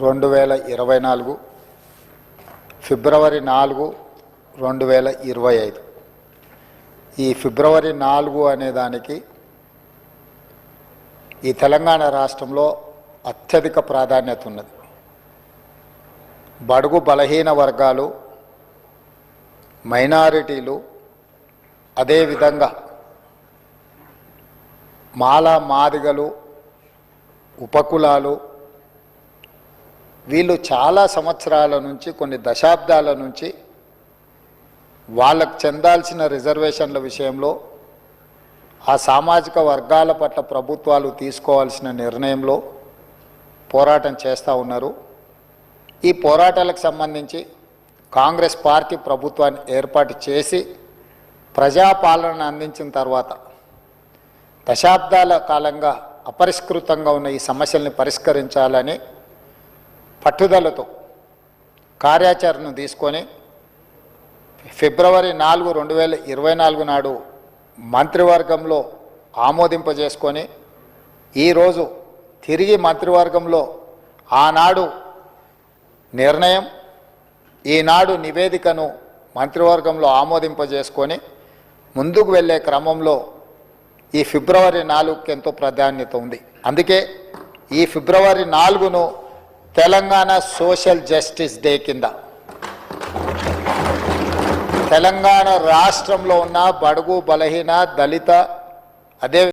రెండు వేల ఇరవై నాలుగు. ఫిబ్రవరి నాలుగు రెండు వేల ఇరవై ఐదు. ఈ ఫిబ్రవరి నాలుగు అనే దానికి ఈ తెలంగాణ రాష్ట్రంలో అత్యధిక ప్రాధాన్యత ఉన్నది. బడుగు బలహీన వర్గాలు మైనారిటీలు అదేవిధంగా మాల మాదిగలు ఉపకులాలు వీళ్ళు చాలా సంవత్సరాల నుంచి కొన్ని దశాబ్దాల నుంచి వాళ్ళకు చెందాల్సిన రిజర్వేషన్ల విషయంలో ఆ సామాజిక వర్గాల పట్ల ప్రభుత్వాలు తీసుకోవాల్సిన నిర్ణయంలో పోరాటం చేస్తూ ఉన్నారు. ఈ పోరాటాలకు సంబంధించి కాంగ్రెస్ పార్టీ ప్రభుత్వాన్ని ఏర్పాటు చేసి ప్రజాపాలన అందించిన తర్వాత దశాబ్దాల కాలంగా అపరిష్కృతంగా ఉన్న ఈ సమస్యల్ని పరిష్కరించాలని పట్టుదలతో కార్యాచరణ తీసుకొని ఫిబ్రవరి నాలుగు రెండు వేల ఇరవై నాలుగు నాడు మంత్రివర్గంలో ఆమోదింపజేసుకొని ఈరోజు తిరిగి మంత్రివర్గంలో ఆనాడు నిర్ణయం ఈనాడు నివేదికను మంత్రివర్గంలో ఆమోదింపజేసుకొని ముందుకు వెళ్ళే క్రమంలో ఈ ఫిబ్రవరి నాలుగుకి ఎంతో ప్రాధాన్యత ఉంది. అందుకే ఈ ఫిబ్రవరి నాలుగును తెలంగాణ సోషల్ జస్టిస్ డే కింద. తెలంగాణ రాష్ట్రంలో ఉన్న బడుగు బలహీన దళిత అదే